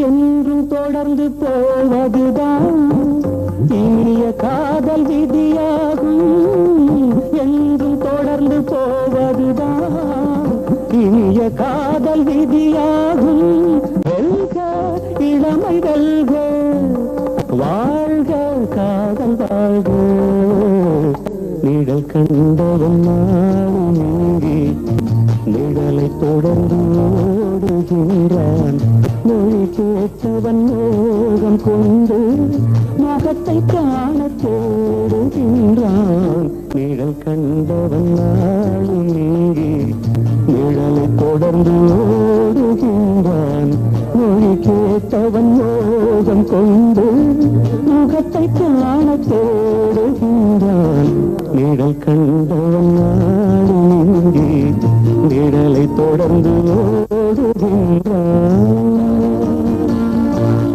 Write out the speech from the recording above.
என்றும் தொடர்ந்து போவதுதான். இனிய காதல் விதியாகும். என்றும் தொடர்ந்து போவதுதான். இனிய காதல் விதியாகும். வெல்க இளமை வெல்க. வாழ்க காதல் வாழ்க. நிழல் கண்டவன் நாளும் இங்கே. என்னை தொடர்ந்து ஓடுகின்றான் மொழி கேட்டவன் மோகம் கொண்டு முகத்தை காண தேடுகின்றான் நிழல் கண்டவன் நாளும் இங்கே நிழலை தொடர்ந்து ஓடுகின்றான் மொழி கேட்டவன் மோகம் கொண்டு முகத்தை காண தேடுகின்றான் நிழல் கண்டவன் நாளும் தொடர்ந்து